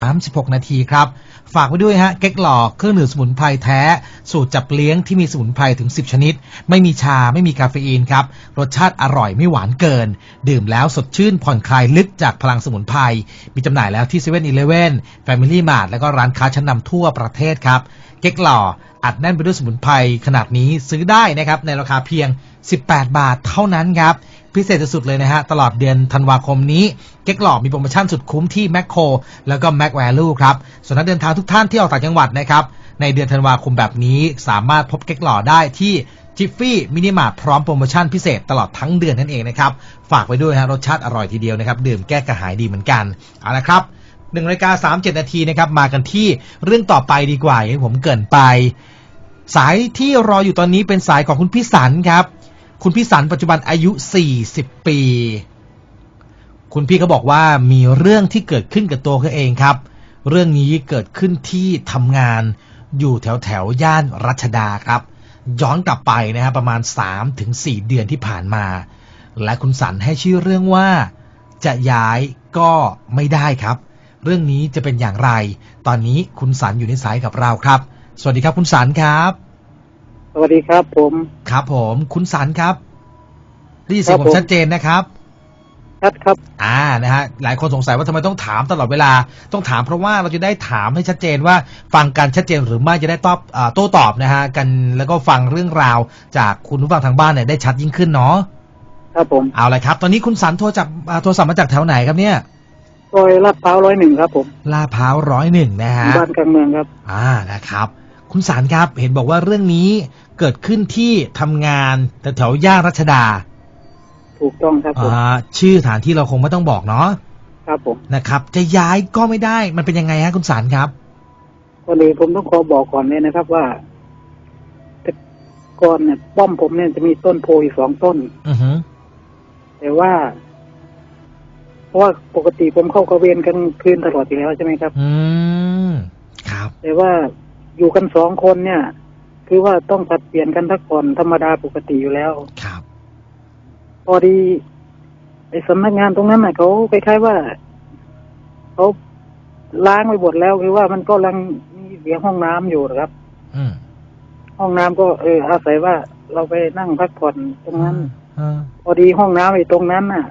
36 นาทีครับ ฝากไว้ด้วยฮะ เก๊กหล่อเครื่องดื่มสมุนไพรแท้ สูตรจับเลี้ยงที่มีสมุนไพรถึง 10 ชนิด ไม่มีชาไม่มีคาเฟอีนครับ รสชาติอร่อยไม่หวานเกิน ดื่มแล้วสดชื่นผ่อนคลายลึกจากพลังสมุนไพรมีจำหน่ายแล้วที่7 e เ e ่ e อ Family Mart แล้วก็ร้านค้าชั้นนำทั่วประเทศครับ เก๊กหล่ออัดแน่นไปด้วยสมุนไพรขนาดนี้ซื้อได้นะครับในราคาเพียง 18 บาทเท่านั้นครับ พิเศษสุดเลยนะฮะ ตลอดเดือนธันวาคมนี้ เก๊กหล่อมีโปรโมชั่นสุดคุ้มที่แมคโครแล้วก็แมคแวลูครับ ส่วนนักเดินทางทุกท่านที่ออกต่างจังหวัดนะครับ ในเดือนธันวาคมแบบนี้สามารถพบเก๊กหล่อได้ที่จิฟฟี่มินิมาร์ทพร้อมโปรโมชั่นพิเศษตลอดทั้งเดือนนั่นเองนะครับ ฝากไว้ด้วยฮะรสชาติอร่อยทีเดียวนะครับ ดื่มแก้กระหายดีเหมือนกันเอาละครับหนึ่งนาฬิกาสามเจ็ดนาทีนะครับมากันที่เรื่องต่อไปดีกว่าอย่างที่ผมเกินไป สายที่รออยู่ตอนนี้เป็นสายของคุณพิสันครับ คุณพิสันปัจจุบันอายุ 40 ปี คุณพี่เขาบอกว่ามีเรื่องที่เกิดขึ้นกับตัวเขาเองครับ เรื่องนี้เกิดขึ้นที่ทำงานอยู่แถวแถวย่านรัชดาครับ ย้อนกลับไปนะฮะประมาณ 3-4 เดือนที่ผ่านมา และคุณสันให้ชื่อเรื่องว่าจะย้ายก็ไม่ได้ครับ เรื่องนี้จะเป็นอย่างไร ตอนนี้คุณสันอยู่ในสายกับเราครับ สวัสดีครับคุณสันครับ สวัสดีครับ ผม ครับผมคุณสันครับได้ยินเสียงคผรับมผมชัดเจนนะครับชัดครับ อ่านะฮะหลายคนสงสัยว่าทำไมต้องถามตลอดเวลา ต้องถามเพราะว่าเราจะได้ถามให้ชัดเจนว่าฟังกันชัดเจนหรือไม่จะได้ตอบอาโต้ตอบนะฮะกันแล้วก็ฟังเรื่องราวจากคุณผู้ฟังทางบ้านเนี่ยได้ชัดยิ่งขึ้นเนาะครับผมเอาเลยครับ ตอนนี้คุณสันโทรจากอ่าโทรศัพท์มาจากแถวไหนครับเนี่ยซอยลาดพร้าวร้อยหนึ่งครับผมลาดพร้าวร้อยหนึ่งนะฮะบ้านกลางเมืองครับ อ่านะครับ คุณสันครับ เห็นบอกว่าเรื่องนี้เกิดขึ้นที่ทำงานแถวๆย่านรัชดาถูกต้องครับผมอ่าชื่อสถานที่เราคงไม่ต้องบอกเนาะครับผมนะครับ จะย้ายก็ไม่ได้มันเป็นยังไงฮะคุณสันครับก็เลยผมต้องขอบอกก่อนเลยนะครับว่าแต่ก่อนเนี่ยป้อมผมเนี่ยจะมีต้นโพอยู่สองต้น อือฮึแต่ว่า เพราะว่าปกติผมเข้ากระเวนกันคืนตลอดอยู่แล้วใช่ไหมครับ อืมครับ แต่ว่า อยู่กันสองคนเนี่ย คือว่าต้องผลัดเปลี่ยนกันพักผ่อนธรรมดาปกติอยู่แล้ว ครับ พอดีไอ้สำนักงานตรงนั้นน่ะเขาคล้ายๆว่าเขาล้างไปหมดแล้วคือว่ามันก็ลังมีเสียงห้องน้ำอยู่นะครับอืมห้องน้ำก็เอออาศัยว่าเราไปนั่งพักผ่อนตรงนั้นอ่าพอดีห้องน้ำไอ้ตรงนั้นน่ะ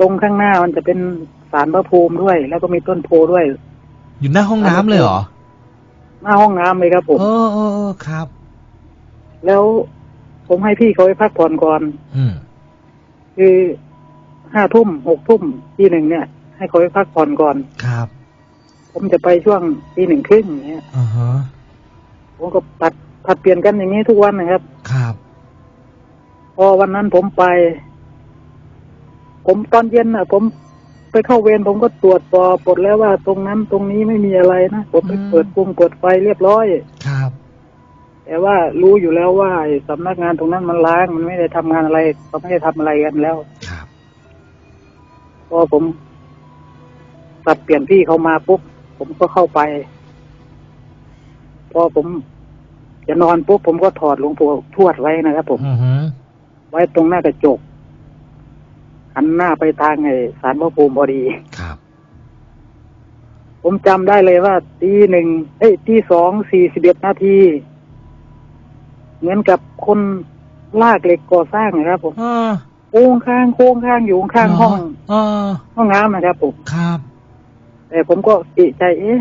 ตรงข้างหน้ามันจะเป็นสารพระภูมิด้วย แล้วก็มีต้นโพด้วย อยู่หน้าห้องน้ำเลยเหรอ หน้าห้องน้ำเลยครับ ผมเออเออเออครับ แล้วผมให้พี่เขาไปพักผ่อนก่อน อืม คือห้าทุ่มหกทุ่มทีหนึ่งเนี่ย ให้เขาไปพักผ่อนก่อน ครับผมจะไปช่วงตีหนึ่งครึ่งอย่างเงี้ย อ่าฮะผมก็ปัดผัดเปลี่ยนกันอย่างนี้ทุกวันนะครับ ครับ พอวันนั้นผมไป ผมตอนเย็นน่ะ ผม ไปเข้าเวรผมก็ตรวจสอบหมดแล้วว่าตรงนั้นตรงนี้ไม่มีอะไรนะผมไปเปิดปรุงเปิดไฟเรียบร้อยครับ แต่ว่ารู้อยู่แล้วว่าไอ้สำนักงานตรงนั้นมันล้างมันไม่ได้ทำงานอะไรเขาไม่ได้ทำอะไรกันแล้วครับพอผมตัดเปลี่ยนพี่เขามาปุ๊บผมก็เข้าไป พอผมจะนอนปุ๊บผมก็ถอดหลวงปู่ทวดไว้นะครับผมอือฮึไว้ตรงหน้ากระจก หันหน้าไปทางไอ้สารพระภูมิพอดี ครับ ผมจำได้เลยว่าตีหนึ่งเอ้ยตีสองสี่สิบเอ็ดนาที เหมือนกับคนลากเหล็กก่อสร้างนะครับผมอ่าโค้งข้างโค้งข้างอยู่ข้างห้อง อ่าห้องน้ำนะครับผม ครับ แต่ผมก็ติใจเอ๊ะ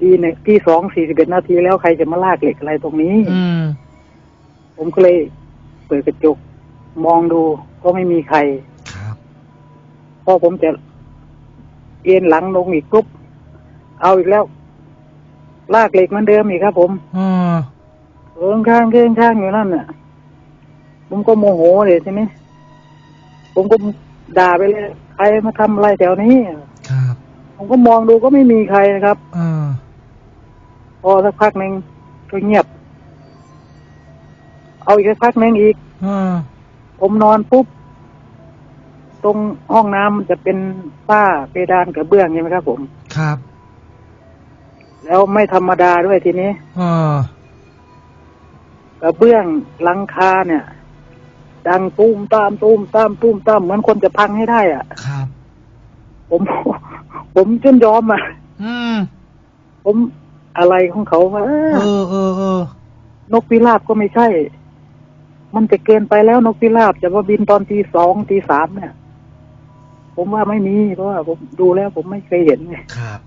ตีหนึ่งตีสองสี่สิบเอ็ดนาทีแล้วใครจะมาลากเหล็กอะไรตรงนี้ อืม ผมก็เลยเปิดกระจกมองดูก็ไม่มีใครครับ พอผมจะเอ็นหลังลงอีกปุ๊บเอาอีกแล้ว ลากเหล็กเหมือนเดิมอีกครับ ผมอ่าเอิงข้างเอิงข้างอยู่นั่นน่ะ ผมก็โมโหเลยทีนี้ผมก็ด่าไปเลยใครมาทำอะไรแถวนี้ครับผมก็มองดูก็ไม่มีใครนะครับ อ่าพอสักพักหนึ่งก็เงียบ เอาอีกสักพักหนึ่งอีก อ่าผมนอนปุ๊บ ตรงห้องน้ำมันจะเป็นฝ้าเพดานกระเบื้องใช่ไหมครับ ผมครับ แล้วไม่ธรรมดาด้วยทีนี้อ่ากระเบื้องหลังคาเนี่ย ดังตุ้มตามตุ้มตามตุ้มตามเหมือนคนจะพังให้ได้อะครับ ผม ผมจนยอมอะอืมผมอะไรของเขาวะเออเออเออนกพิราบก็ไม่ใช่ มันจะเกินไปแล้วนกพิราบจะมาบินตอนตีสองตีสามเนี่ย ผมว่าไม่มีเพราะว่าผมดูแล้ว ผมไม่เคยเห็นไงครับ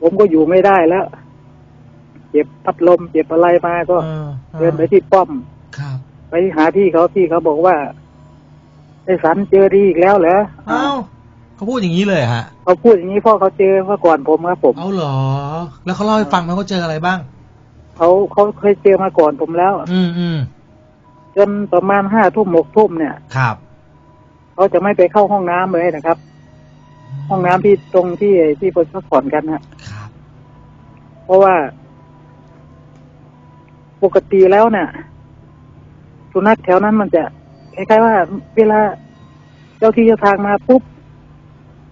ผมก็อยู่ไม่ได้แล้วเจ็บพัดลมเจ็บอะไรมาก็เออออเดินไปที่ป้อมครับ ไปหาพี่เขาพี่เขาบอกว่าไอ้สันเจอดีอีกแล้วเหรอเอ้าเขาพูดอย่างนี้เลยฮะเขาพูดอย่างนี้เพ่อเขาเจอเมื่อก่อนผมครับผมเอาเหรอ แล้วเขาเล่าให้ฟังไหมเขาเจออะไรบ้างเขาเขาเคยเจอมาก่อนผมแล้ว อืมอืมจนประมาณห้าทุ่มหกทุ่มเนี่ย ครับ เขาจะไม่ไปเข้าห้องน้ำเลยนะครับ ห้องน้ำที่ตรงที่ที่ไปพักผ่อนกันนะครับ เพราะว่าปกติแล้วเนี่ยสุนัขแถวนั้นมันจะคล้ายๆว่า เวลาเจ้าที่เจ้าทางมาปุ๊บ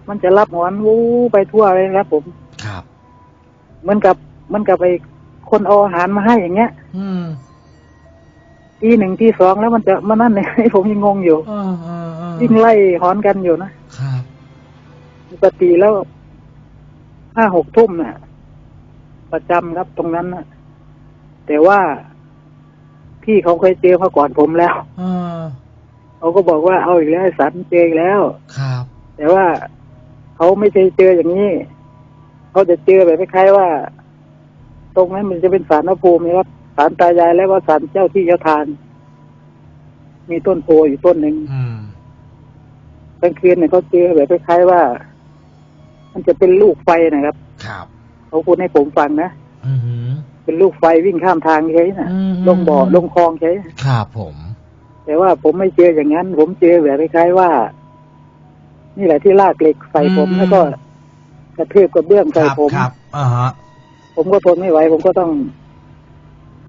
มันจะรับหอนวู้ไปทั่วเลยนะครับผมครับเหมือนกับเหมือนกับไอ้คนเอาอาหารมาให้อย่างเงี้ย อืมทีหนึ่งทีสองแล้วมันจะมานั่นเนี่ยให้ผมยังงงอยู่เอ อเออเออยิ่งไล่หอนกันอยู่นะครับปกติแล้วห้าหกทุ่มน่ะ ประจำครับตรงนั้นน่ะแต่ว่าพี่เขาเคยเจอมาก่อนผมแล้วเออเขาก็บอกว่าเอาอีกแล้วไอ้สันเจออีกแล้ว ครับ แต่ว่าเขาไม่เคยเจออย่างนี้เขาจะเจอแบบคล้ายๆว่า ตรงนั้นมันจะเป็นสารพระภูมินะครับสารตายายแล้วก็สารเจ้าที่เจ้าทางมีต้นโพอยู่ต้นหนึ่งอืม กลางคืนเนี่ยเขาเจอแบบคล้ายๆว่า มันจะเป็นลูกไฟนะครับ ครับเขาพูดให้ผมฟังนะอือหือเป็นลูกไฟวิ่งข้ามทางใช่นะอืมลงบ่อลงคลองใช่ครับผม แต่ว่าผมไม่เจออย่างนั้น ผมเจอแบบคล้ายๆว่า นี่แหละที่ลากเหล็กใส่ผมแล้วก็กระเทือบกระเบื้องคใส่รับผมครับอ่าฮะผมก็ทนไม่ไหวผมก็ต้อง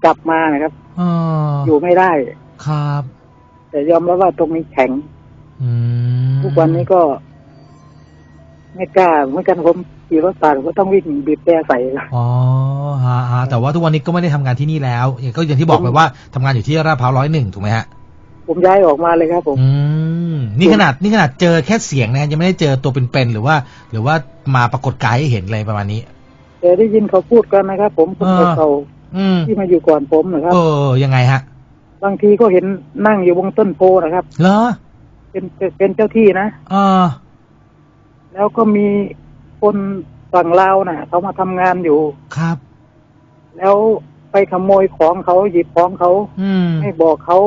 กลับมานะครับเอออยู่ไม่ได้ ครับ แต่ยอมรับว่าตรงนี้แข็ง อืม ทุกวันนี้ก็ ไม่กล้าเหมือนกันผมขี่รถผ่านผมก็ต้องวิ่งบีบแต่ใส่อ๋อฮะฮะแต่ว่าทุกวันนี้ก็ไม่ได้ทำงานที่นี่แล้วอย่างก็อย่างที่บอกไปว่าทำงานอยู่ที่ราดพร้าวร้อยหนึ่งถูกไหมฮะผมย้ายออกมาเลยครับผม อืม นี่ขนาดนี่ขนาดเจอแค่เสียงนะยังไม่ได้เจอตัวเป็นๆหรือว่า หรือว่ามาปรากฏกายให้เห็นอะไรประมาณนี้แต่ได้ยินเขาพูดกันนะครับ ผมคนอ่าเก่าอืมๆที่มาอยู่ก่อนผมนะครับ เออยังไงฮะ บางทีก็เห็นนั่งอยู่บนต้นโพนะครับ เหรอ เป็นเป็นเป็นเจ้าที่นะเออแล้วก็มีคนฝั่งลาวนะเขามาทำงานอยู่ครับ แล้วไปขโมยของเขาหยิบของเขาอืมไม่บอกเขา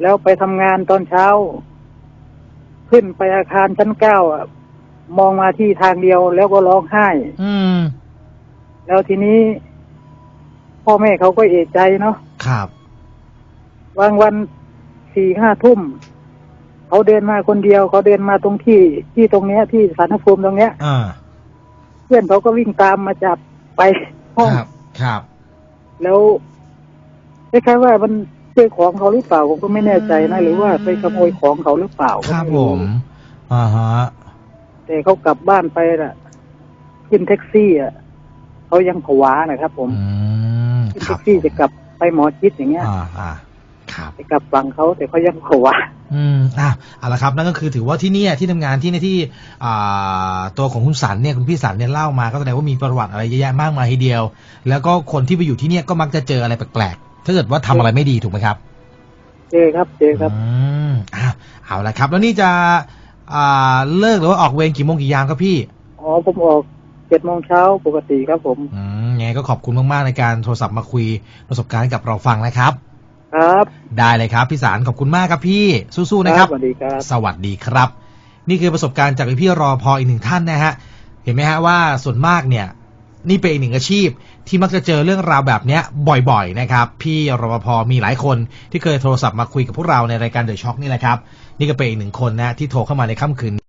แล้วไปทำงานตอนเช้า ขึ้นไปอาคารชั้นเก้าอะมองมาที่ทางเดียวแล้วก็ร้องไห้ อืม แล้วทีนี้ พ่อแม่เขาก็เอะใจเนาะครับบางวันสี่ห้าทุ่ม เขาเดินมาคนเดียวเขาเดินมาตรงที่ที่ตรงเนี้ยที่สารภูมิตรงเนี้ยอ่าเพื่อนเขาก็วิ่งตามมาจับไปห้องครับ ครับ แล้วคล้ายๆว่ามันเจ้ของเขาหรือเปล่าผมก็ไม่แน่ใจนะ หรือว่าไปขโมยของเขาหรือเปล่าครับก็ไผมอ่าฮะแต่เขากลับบ้านไปน่ะ ขึ้นแท็กซี่อะเขายังผวานะครับ ผมอืมขึ้นครัแท็บกซี่จะกลับไปหมอชิดอย่างเงี้ยอ่าอ่า ครับจะกลับฝั่งเขาแต่เขายังผวาอืมอะเอาละครับ นั่นก็คือถือว่าที่เนี่ยที่ทำงานที่ในที่อ่าตัวของคุณสันเนี่ยคุณพี่สันเนี่ยเล่ามาก็แสดงว่ามีประวัติอะไรเยอะแยะมากมายทีเดียว แล้วก็คนที่ไปอยู่ที่เนี่ยก็มักจะเจออะไรแปลกๆถ้าเกิดว่าทำอะไรไม่ดีถูกไหมครับ เจอครับเจอครับอืมอะเอาละครับ แล้วนี่จะอ่าเลิกหรือว่าออกเวรกี่โมงกี่ยามครับพี่อ๋อผมออกเจ็ดโมงเช้าปกติครับผมอืมยังไงก็ขอบคุณมากๆในการโทรศัพท์มาคุยประสบการณ์ให้กับเราฟังนะครับ ครับ ได้เลยครับพี่สารขอบคุณมากครับพี่สู้ๆนะครับ สวัสดีครับ สวัสดีครับ นี่คือประสบการณ์จากพี่รอพออีกหนึ่งท่านนะฮะเห็นไหมฮะว่าส่วนมากเนี่ย นี่เป็นอีกหนึ่งอาชีพ ที่มักจะเจอเรื่องราวแบบเนี้ยบ่อยๆนะครับ พี่รปภมีหลายคนที่เคยโทรศัพท์มาคุยกับพวกเราในรายการเดอะช็อคนี่แหละครับ นี่ก็เป็นอีกหนึ่งคนนะที่โทรเข้ามาในค่ำคืน